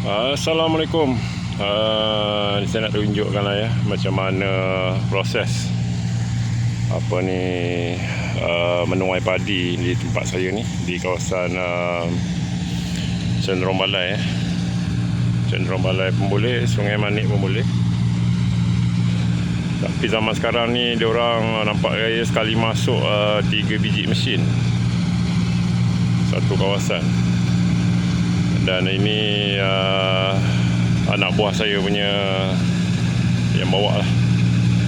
Assalamualaikum. Uh, saya nak tunjukkan lah ya macam mana proses apa ni uh, menuai padi di tempat saya ni di kawasan uh, Cenderung Balai eh. Cenderung Balai pun boleh, Sungai Manik pun boleh. Tapi zaman sekarang ni dia orang nampak gaya sekali masuk uh, tiga biji mesin satu kawasan dan ini uh, anak buah saya punya yang bawa lah.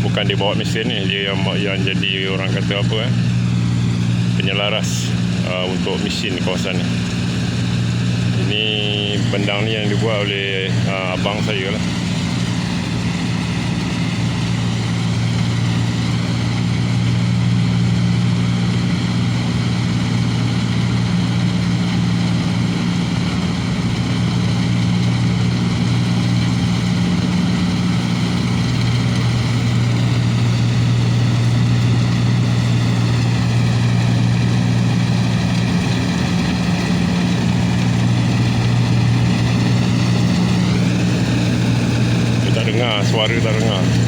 Bukan dia bawa mesin ni dia yang yang jadi orang kata apa eh penyelaras uh, untuk mesin kawasan ni. Ini bendang ni yang dibuat oleh uh, abang saya lah 悪いだろうが。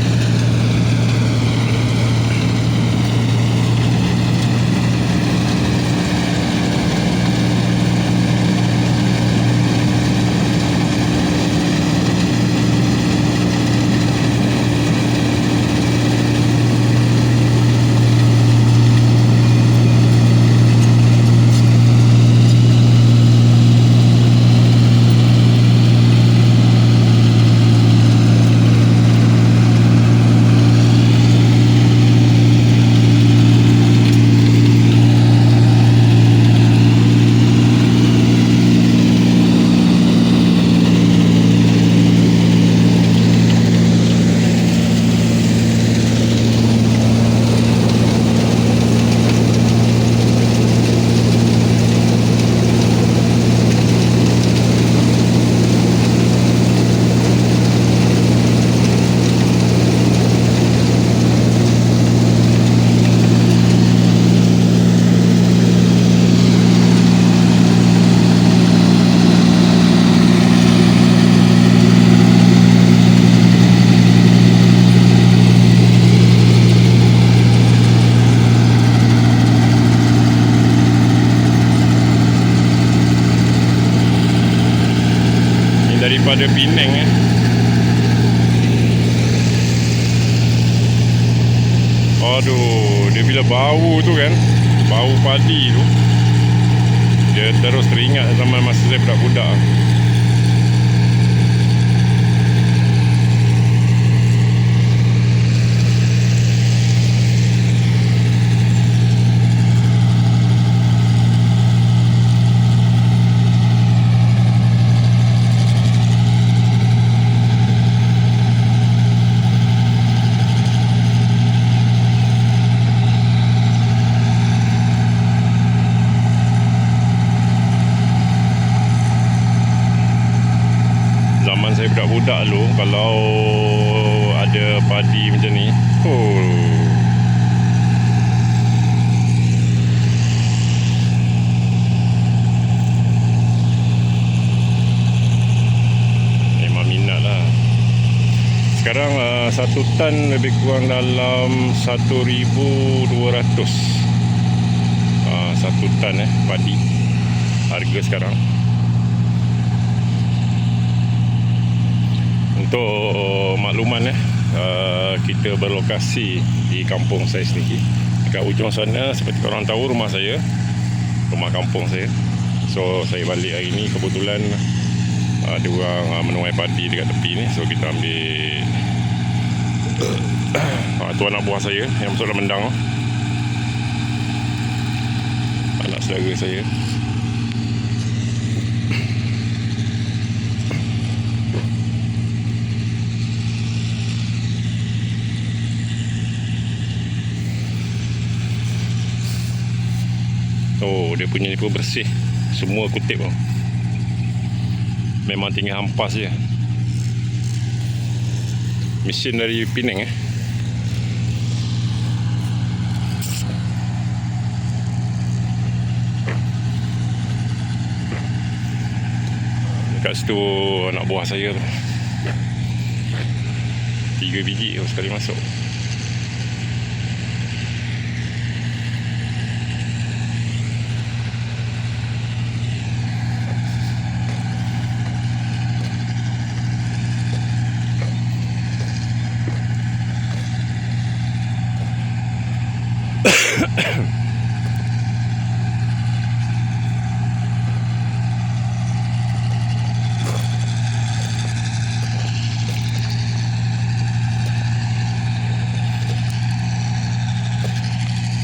Daripada Penang eh. Aduh, dia bila bau tu kan, bau padi tu. Dia terus teringat zaman masa saya budak-budak. Zaman saya budak-budak dulu kalau ada padi macam ni, oh. Lah. Sekarang uh, satu tan lebih kurang dalam 1,200 uh, Satu tan eh padi. Harga sekarang Untuk makluman eh uh, kita berlokasi di kampung saya sendiri. Dekat ujung sana seperti korang tahu rumah saya. Rumah kampung saya. So saya balik hari ni kebetulan uh, ada orang uh, menuai padi dekat tepi ni. So kita ambil uh, tu anak buah saya yang masuk dalam mendang. Anak saudara saya. Oh, dia punya ni pun bersih. Semua kutip pun. Memang tinggal hampas je. Mesin dari Penang eh. Kat situ anak buah saya tu. Tiga biji tu sekali masuk.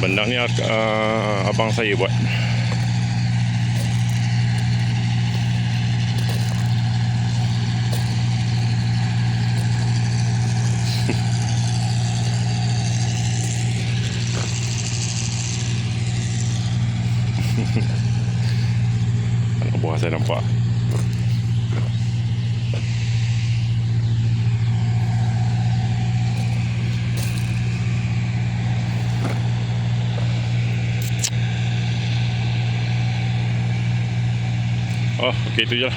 Benda ni uh, abang saya buat. Anak buah saya nampak. Oh, okey tu je lah.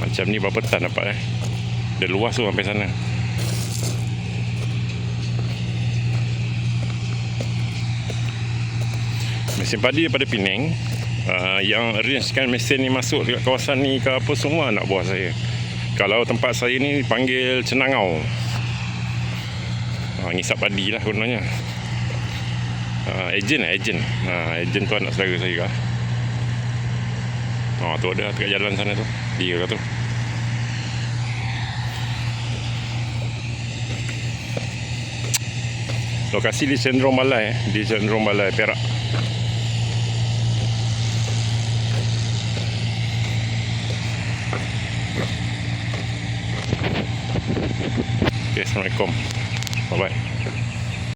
Macam ni berapa tan dapat eh? Dia luas tu sampai sana. Mesin padi daripada Penang uh, Yang arrangekan mesin ni masuk dekat kawasan ni ke apa semua anak buah saya Kalau tempat saya ni panggil Cenangau uh, Ngisap padi lah gunanya uh, Ejen lah, ejen uh, Ejen tu anak saudara saya kah Oh, tu ada dekat jalan sana tu. Dia lah tu. Lokasi di Sendrong Balai eh. Di Sendrong Balai, Perak. Okay, Assalamualaikum. Bye-bye.